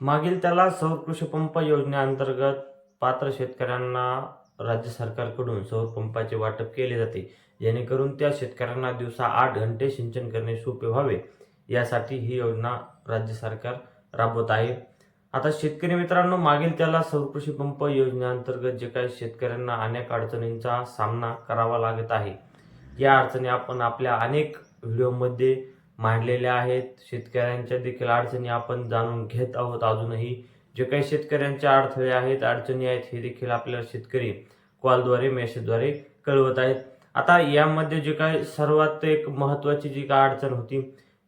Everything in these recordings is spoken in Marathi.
मागील त्याला सौर कृषीपंप योजनेअंतर्गत पात्र शेतकऱ्यांना राज्य सरकारकडून सौर पंपाचे वाटप केले जाते. जेणेकरून त्या शेतकऱ्यांना दिवसा आठ घंटे सिंचन करणे सोपे व्हावे. यासाठी ही योजना राज्य सरकार राबवत आहे. आता शेतकरी मित्रांनो मागील त्याला सौर कृषी पंप योजनेअंतर्गत जे काही शेतकऱ्यांना अनेक अडचणींचा सामना करावा लागत आहे. या अडचणी आपण आपल्या अनेक व्हिडिओमध्ये मांडलेल्या आहेत. शेतकऱ्यांच्या देखील अडचणी आपण जाणून घेत आहोत अजूनही. जे काही शेतकऱ्यांचे अडथळे आहेत अडचणी आहेत हे देखील आपल्याला शेतकरी कॉलद्वारे मेसेजद्वारे कळवत आहेत. आता यामध्ये जे काय सर्वात एक महत्त्वाची जी काय अडचण होती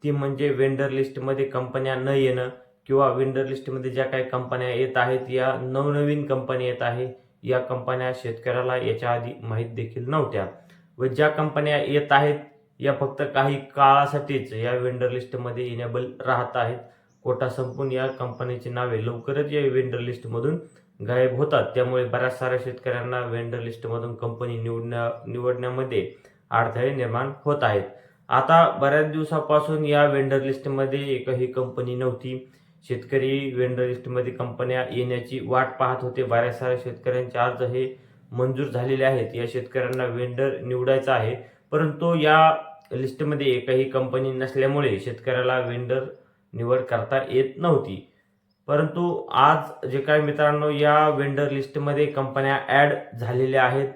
ती म्हणजे वेंडर लिस्टमध्ये कंपन्या न येणं किंवा वेंडर लिस्टमध्ये ज्या काही कंपन्या येत आहेत या नवनवीन कंपन्या येत आहे या कंपन्या शेतकऱ्याला याच्या आधी माहीत देखील नव्हत्या. व ज्या कंपन्या येत आहेत या फक्त काही काळासाठीच या वेंडर लिस्टमध्ये इनेबल राहत आहेत. कोटा संपून या कंपनीची नावे लवकरच या वेंडर लिस्टमधून गायब होतात. त्यामुळे बऱ्याच साऱ्या शेतकऱ्यांना वेंडर लिस्टमधून कंपनी निवडण्या निवडण्यामध्ये अडथळे निर्माण होत आहेत. आता बऱ्याच दिवसापासून या वेंडर लिस्टमध्ये एकही कंपनी नव्हती. शेतकरी वेंडर लिस्टमध्ये कंपन्या येण्याची वाट पाहत होते. बऱ्याच साऱ्या शेतकऱ्यांचे अर्ज हे मंजूर झालेले आहेत. या शेतकऱ्यांना वेंडर निवडायचा आहे. परंतु या लिस्टमध्ये एकही कंपनी नसल्यामुळे शेतकऱ्याला वेंडर निवड करता येत नव्हती. परंतु आज जे काय मित्रांनो या वेंडर लिस्टमध्ये कंपन्या ॲड झालेल्या आहेत.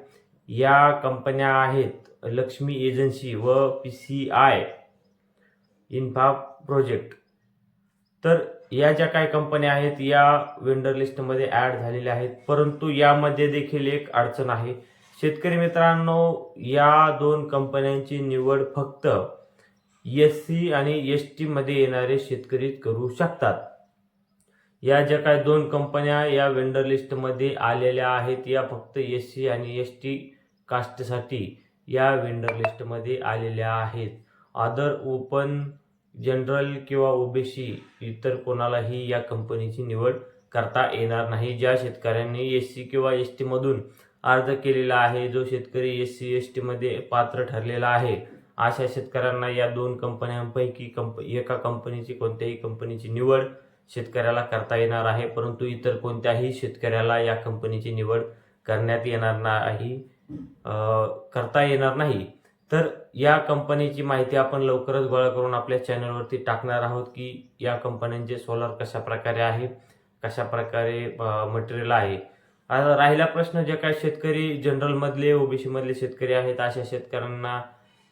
या कंपन्या आहेत लक्ष्मी एजन्सी व P C I infra project. तर या ज्या काही कंपन्या आहेत या वेंडर लिस्टमध्ये ॲड झालेल्या आहेत. परंतु यामध्ये देखील एक अडचण आहे. शेतकरी मित्रांनो या दोन कंपन्यांची निवड फक्त एस सी आणि एस टीमध्ये येणारे शेतकरी करू शकतात. या ज्या काही दोन कंपन्या या वेंडर लिस्टमध्ये आलेल्या आहेत या फक्त एस सी आणि एस टी कास्टसाठी या वेंडर लिस्टमध्ये आलेल्या आहेत. अदर ओपन जनरल किंवा ओबीसी इतर कोणालाही या कंपनीची निवड करता येणार नाही. ज्या शेतकऱ्यांनी एस सी किंवा एस टीमधून अर्ज केलेला आहे जो शेतकरी एस सी एस टीमध्ये पात्र ठरलेला आहे. अशा शेतकऱ्यांना या दोन कंपन्यांपैकी कंप एका कंपनीची कोणत्याही कंपनीची निवड शेतकऱ्याला करता येणार आहे परंतु इतर कोणत्याही शेतकऱ्याला या कंपनीची निवड करण्यात येणार नाही करता येणार नाही. तर या कंपनीची माहिती आपण लवकरच गोळा करून आपल्या चॅनलवरती टाकणार आहोत की या कंपन्यांचे सोलर कशा प्रकारे आहे कशा प्रकारे मटेरियल आहे. आता राहिला प्रश्न जे काय शेतकरी जनरलमधले ओबीसी मधले शेतकरी आहेत अशा शेतकऱ्यांना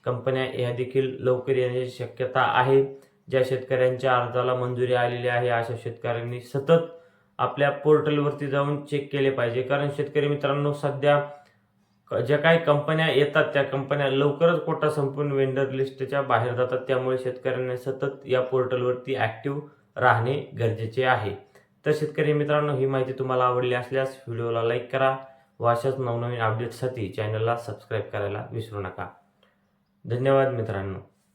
कंपन्या या देखील लवकर येण्याची शक्यता आहे. ज्या शेतकऱ्यांच्या अर्जाला मंजुरी आलेली आहे अशा शेतकऱ्यांनी सतत आपल्या पोर्टलवरती जाऊन चेक केले पाहिजे. कारण शेतकरी मित्रांनो सध्या क- ज्या काही कंपन्या येतात त्या कंपन्या लवकरच कोटा संपून वेंडर लिस्टच्या बाहेर जातात. त्यामुळे शेतकऱ्यांनी सतत या पोर्टलवरती ॲक्टिव्ह राहणे गरजेचे आहे. तर शेतकरी मित्रांनो ही माहिती तुम्हाला आवडली असल्यास व्हिडिओला लाईक करा. व अशाच नवनवीन अपडेट्ससाठी चॅनलला सबस्क्राईब करायला विसरू नका. धन्यवाद मित्रांनो.